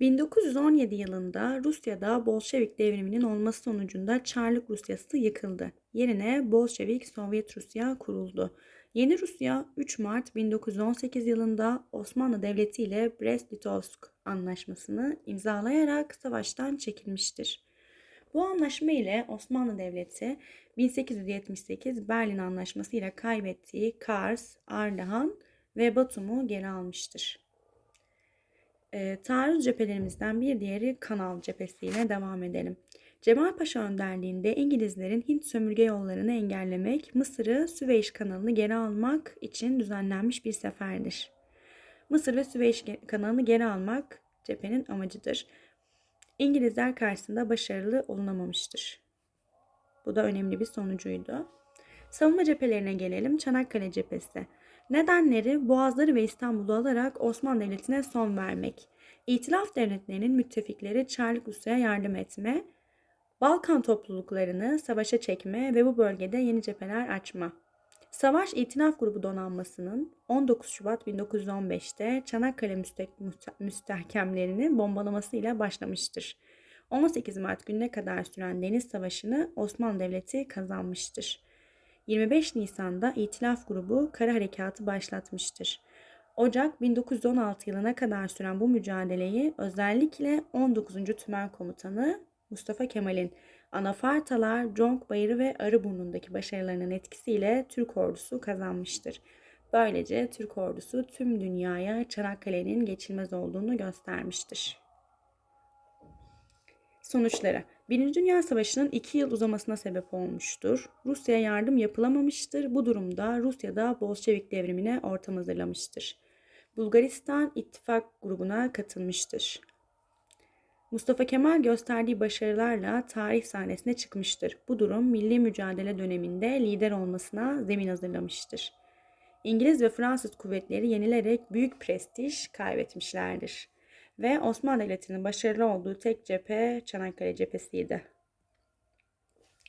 1917 yılında Rusya'da Bolşevik devriminin olması sonucunda Çarlık Rusyası yıkıldı. Yerine Bolşevik Sovyet Rusya kuruldu. Yeni Rusya 3 Mart 1918 yılında Osmanlı Devleti ile Brest-Litovsk anlaşmasını imzalayarak savaştan çekilmiştir. Bu anlaşma ile Osmanlı Devleti 1878 Berlin Anlaşması ile kaybettiği Kars, Ardahan ve Batum'u geri almıştır. E, taarruz cephelerimizden bir diğeri Kanal cephesiyle devam edelim. Cemal Paşa önderliğinde İngilizlerin Hint sömürge yollarını engellemek, Mısır'ı Süveyş kanalını geri almak için düzenlenmiş bir seferdir. Mısır ve Süveyş kanalını geri almak cephenin amacıdır. İngilizler karşısında başarılı olunamamıştır. Bu da önemli bir sonucuydu. Savunma cephelerine gelelim. Çanakkale cephesi. Nedenleri Boğazları ve İstanbul'u alarak Osmanlı Devleti'ne son vermek. İtilaf devletlerinin müttefikleri Çarlık Rusya'ya yardım etme, Balkan topluluklarını savaşa çekme ve bu bölgede yeni cepheler açma. Savaş İtilaf Grubu donanmasının 19 Şubat 1915'te Çanakkale müstehkemlerini bombalamasıyla başlamıştır. 18 Mart gününe kadar süren Deniz Savaşı'nı Osmanlı Devleti kazanmıştır. 25 Nisan'da İtilaf Grubu kara harekatı başlatmıştır. Ocak 1916 yılına kadar süren bu mücadeleyi özellikle 19. Tümen Komutanı Mustafa Kemal'in Anafartalar, Conk Bayırı ve Arıburnu'ndaki başarılarının etkisiyle Türk ordusu kazanmıştır. Böylece Türk ordusu tüm dünyaya Çanakkale'nin geçilmez olduğunu göstermiştir. Sonuçları Birinci Dünya Savaşı'nın iki yıl uzamasına sebep olmuştur. Rusya'ya yardım yapılamamıştır. Bu durumda Rusya'da Bolşevik devrimine ortam hazırlamıştır. Bulgaristan ittifak grubuna katılmıştır. Mustafa Kemal gösterdiği başarılarla tarih sahnesine çıkmıştır. Bu durum milli mücadele döneminde lider olmasına zemin hazırlamıştır. İngiliz ve Fransız kuvvetleri yenilerek büyük prestij kaybetmişlerdir. Ve Osmanlı Devleti'nin başarılı olduğu tek cephe Çanakkale cephesiydi.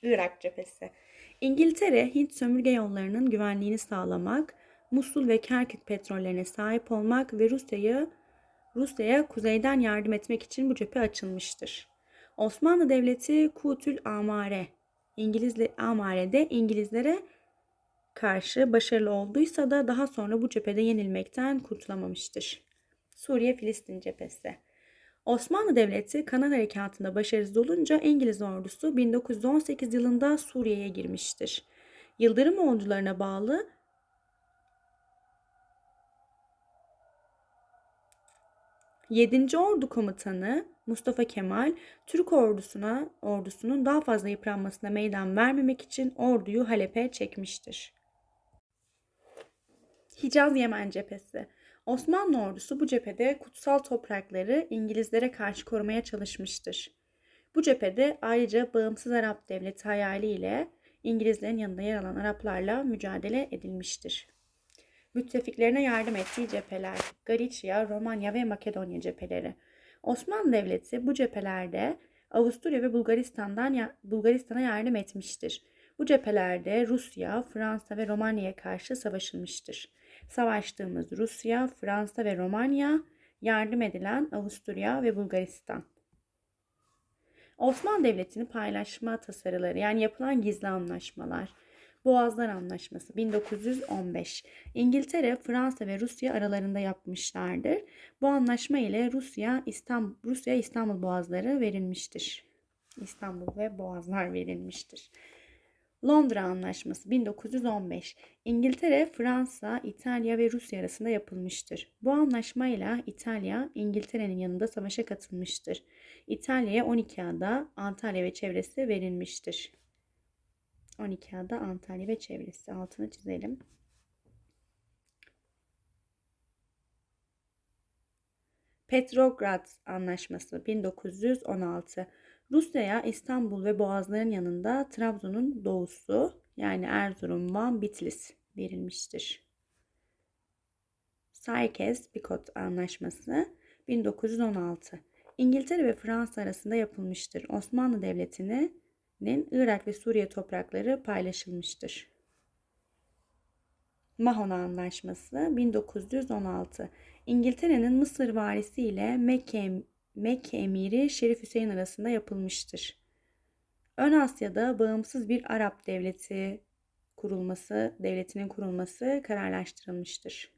Irak cephesi. İngiltere, Hint sömürge yollarının güvenliğini sağlamak, Musul ve Kerkük petrollerine sahip olmak ve Rusya'yı Rusya'ya kuzeyden yardım etmek için bu cephe açılmıştır. Osmanlı Devleti Kutül Amare, İngilizle Amare'de İngilizlere karşı başarılı olduysa da daha sonra bu cephede yenilmekten kurtulamamıştır. Suriye-Filistin cephesi. Osmanlı Devleti Kanal Harekatı'nda başarısız olunca İngiliz ordusu 1918 yılında Suriye'ye girmiştir. Yıldırım ordularına bağlı 7. Ordu Komutanı Mustafa Kemal Türk ordusuna ordusunun daha fazla yıpranmasına meydan vermemek için orduyu Halep'e çekmiştir. Hicaz Yemen cephesi. Osmanlı ordusu bu cephede kutsal toprakları İngilizlere karşı korumaya çalışmıştır. Bu cephede ayrıca bağımsız Arap devleti hayaliyle İngilizlerin yanında yer alan Araplarla mücadele edilmiştir müttefiklerine yardım ettiği cepheler, Galicia, Romanya ve Makedonya cepheleri. Osmanlı Devleti bu cephelerde Avusturya ve Bulgaristan'dan Bulgaristan'a yardım etmiştir. Bu cephelerde Rusya, Fransa ve Romanya'ya karşı savaşılmıştır. Savaştığımız Rusya, Fransa ve Romanya, yardım edilen Avusturya ve Bulgaristan. Osmanlı Devleti'ni paylaşma tasarıları yani yapılan gizli anlaşmalar, Boğazlar Anlaşması 1915. İngiltere, Fransa ve Rusya aralarında yapmışlardır. Bu anlaşma ile Rusya İstanbul Rusya İstanbul Boğazları verilmiştir. İstanbul ve Boğazlar verilmiştir. Londra Anlaşması 1915. İngiltere, Fransa, İtalya ve Rusya arasında yapılmıştır. Bu anlaşmayla İtalya, İngiltere'nin yanında savaşa katılmıştır. İtalya'ya 12 ada, Antalya ve çevresi verilmiştir. 12 ada Antalya ve çevresi altını çizelim. Petrograd Anlaşması 1916 Rusya'ya İstanbul ve Boğazların yanında Trabzon'un doğusu yani Erzurum, Van, Bitlis verilmiştir. Sykes-Picot Anlaşması 1916 İngiltere ve Fransa arasında yapılmıştır. Osmanlı Devleti'ni Irak ve Suriye toprakları paylaşılmıştır. Mahona Anlaşması 1916 İngiltere'nin Mısır varisi ile Mekke Mekke emiri Şerif Hüseyin arasında yapılmıştır. Ön Asya'da bağımsız bir Arap devleti kurulması, devletinin kurulması kararlaştırılmıştır.